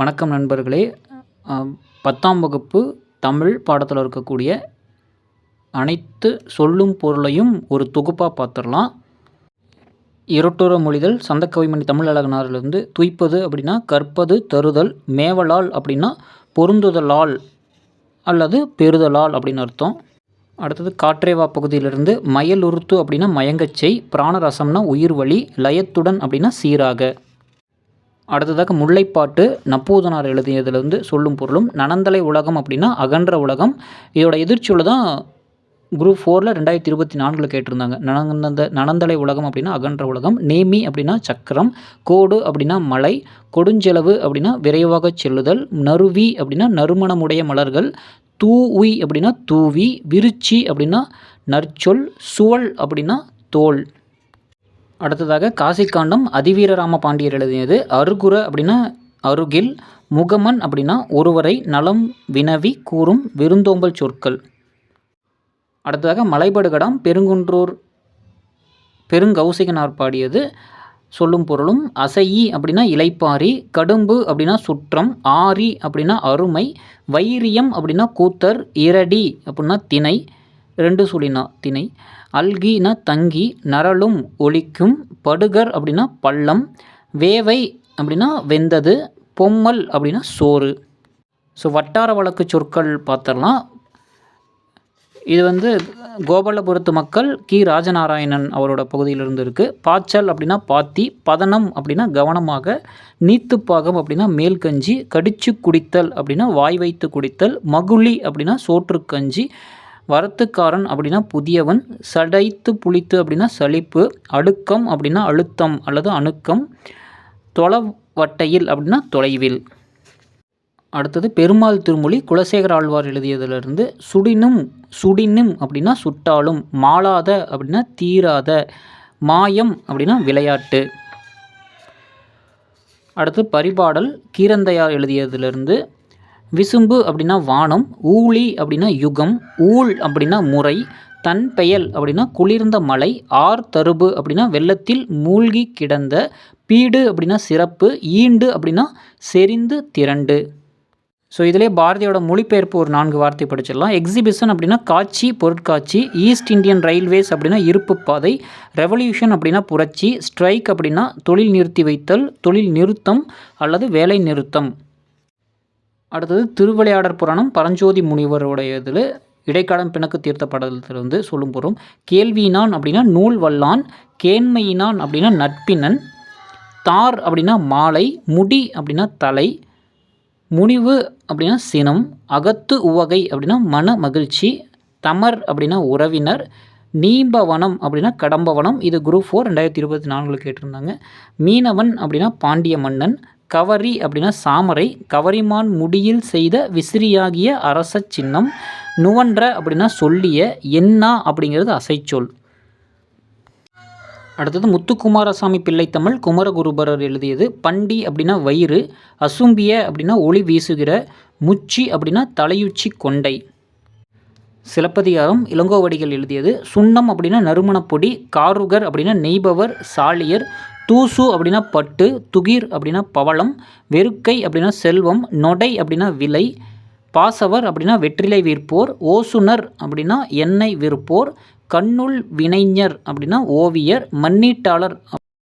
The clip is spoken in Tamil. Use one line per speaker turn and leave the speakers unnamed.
வணக்கம் நண்பர்களே. பத்தாம் வகுப்பு தமிழ் பாடத்தில் இருக்கக்கூடிய அனைத்து சொல்லும் பொருளையும் ஒரு தொகுப்பாக பார்த்துடலாம் இரட்டோர மொழிதல் சந்தக்கவிமணி தமிழ் அழகனாரிலிருந்து துய்ப்பது அப்படின்னா கற்பது தருதல் மேவலால் அப்படின்னா பொருந்துதலால் அல்லது பெறுதலால் அப்படின்னு அர்த்தம். அடுத்தது காற்றேவா பகுதியிலிருந்து மயலுறுத்து அப்படின்னா மயங்கச்சை பிராணரசம்னா உயிர் வழி லயத்துடன் அப்படின்னா சீராக. அடுத்ததாக முல்லைப்பாட்டு நப்பூதனார் எழுதியதுலேருந்து சொல்லும் பொருளும் நனந்தலை உலகம் அப்படின்னா அகன்ற உலகம் இதோட எதிர்ச்சியில் தான் குரூப் ஃபோரில் ரெண்டாயிரத்தி இருபத்தி நான்கில் கேட்டிருந்தாங்க. நனந்த நனந்தலை உலகம் அப்படின்னா அகன்ற உலகம் நேமி அப்படின்னா சக்கரம் கோடு அப்படின்னா மலை கொடுஞ்செலவு அப்படின்னா விரைவாக செல்லுதல் நறுவி அப்படின்னா நறுமணமுடைய மலர்கள் தூவி அப்படின்னா தூவி விருச்சி அப்படின்னா நற்சொல் சுவல் அப்படின்னா தோல் அடுத்ததாக காசிக்காண்டம் அதிவீரராம பாண்டியர் எழுதியது அருகுர அப்படின்னா அருகில் முகமன் அப்படின்னா ஒருவரை நலம் வினவி கூறும் விருந்தோம்பல் சொற்கள். அடுத்ததாக மலைபடுகடம் பெருங்குன்றூர் பெருங்கௌசிகனார் பாடியது சொல்லும் பொருளும் அசையி அப்படின்னா இலைப்பாரி கடும்பு அப்படின்னா சுற்றம் ஆரி அப்படின்னா அருமை வைரியம் அப்படின்னா கூத்தர் இரடி அப்படின்னா திணை ரெண்டு சுழினா திணை. அல்கினா தங்கி நரலும் ஒலிக்கும் படுகர் அப்படின்னா பள்ளம் வேவை அப்படின்னா வெந்தது பொம்மல் அப்படின்னா சோறு. ஸோ வட்டார வழக்கு சொற்கள் பார்த்துடலாம். இது வந்து கோபாலபுரத்து மக்கள் கி. ராஜநாராயணன் அவரோட பகுதியிலிருந்து இருக்குது பாய்ச்சல் அப்படின்னா பாத்தி பதனம் அப்படின்னா கவனமாக நீத்துப்பாகம் அப்படின்னா மேல்கஞ்சி கடிச்சு குடித்தல் அப்படின்னா வாய் வைத்து குடித்தல் மகுழி அப்படின்னா சோற்றுக்கஞ்சி வரத்துக்காரன் அப்படின்னா புதியவன் சடைத்து புளித்து அப்படின்னா சலிப்பு அடுக்கம் அப்படின்னா அழுத்தம் அல்லது அணுக்கம் தொலைவட்டையில் அப்படின்னா தொலைவில். அடுத்தது பெருமாள் திருமொழி குலசேகர ஆழ்வார் எழுதியதிலிருந்து சுடினும் சுடினும் அப்படின்னா சுட்டாலும் மாளாத அப்படின்னா தீராத மாயம் அப்படின்னா விளையாட்டு. அடுத்து பரிபாடல் கீரந்தையார் எழுதியதிலிருந்து விசும்பு அப்படின்னா வானம் ஊழி அப்படின்னா யுகம் ஊழ் அப்படின்னா முறை தன் பெயல் அப்படின்னா குளிர்ந்த மலை ஆர் தருபு அப்படின்னா வெள்ளத்தில் மூழ்கி கிடந்த பீடு அப்படின்னா சிறப்பு ஈண்டு அப்படின்னா செறிந்து திரண்டு. ஸோ இதிலே பாரதியோட மொழிபெயர்ப்பு ஒரு நான்கு வார்த்தை படிச்சிடலாம். எக்ஸிபிஷன் அப்படின்னா காட்சி பொருட்காட்சி ஈஸ்ட் இந்தியன் ரயில்வேஸ் அப்படின்னா இருப்பு பாதை ரெவல்யூஷன் அப்படின்னா புரட்சி ஸ்ட்ரைக் அப்படின்னா தொழில் நிறுத்தி வைத்தல் தொழில் நிறுத்தம் அல்லது வேலை நிறுத்தம். அடுத்தது திருவிளையாடற் புராணம் பரஞ்சோதி முனிவருடைய இதில் இடைக்காலம் பிணக்கு தீர்த்த வந்து சொல்லும் போகிறோம் கேள்வியினான் அப்படின்னா நூல் வல்லான் கேண்மையினான் அப்படின்னா நட்பினன் தார் அப்படின்னா மாலை முடி அப்படின்னா தலை முனிவு அப்படின்னா சினம் அகத்து உவகை அப்படின்னா மன மகிழ்ச்சி தமர் அப்படின்னா உறவினர் நீம்பவனம் அப்படின்னா கடம்பவனம். இது குரூப் ஃபோர் ரெண்டாயிரத்தி இருபத்தி நான்கில் கேட்டிருந்தாங்க. மீனவன் அப்படின்னா பாண்டிய மன்னன் கவரி அப்படின்னா சாமரை கவரிமான் முடியில் செய்த விசிறியாகிய அரச சின்னம் நுவன்ற அப்படின்னா சொல்லிய என்னா அப்படிங்கிறது அசைச்சொல். அடுத்தது முத்துக்குமாரசாமி பிள்ளைத்தமிழ் குமரகுருபரர் எழுதியது. பண்டி அப்படின்னா வயிறு அசும்பிய அப்படின்னா ஒளி வீசுகிற முச்சி அப்படின்னா தலையுச்சி கொண்டை. சிலப்பதிகாரம் இளங்கோவடிகள் எழுதியது. சுண்ணம் அப்படின்னா நறுமணப்பொடி காருகர் அப்படின்னா நெய்பவர் சாலியர் தூசு அப்படின்னா பட்டு துகிர் அப்படின்னா பவளம் வெறுக்கை அப்படின்னா செல்வம் நொடை அப்படின்னா விலை பாசவர் அப்படின்னா வெற்றிலை விற்போர் ஓசுனர் அப்படின்னா எண்ணெய் விற்போர் கண்ணுள் வினைஞர் அப்படின்னா ஓவியர் மண்ணீட்டாளர்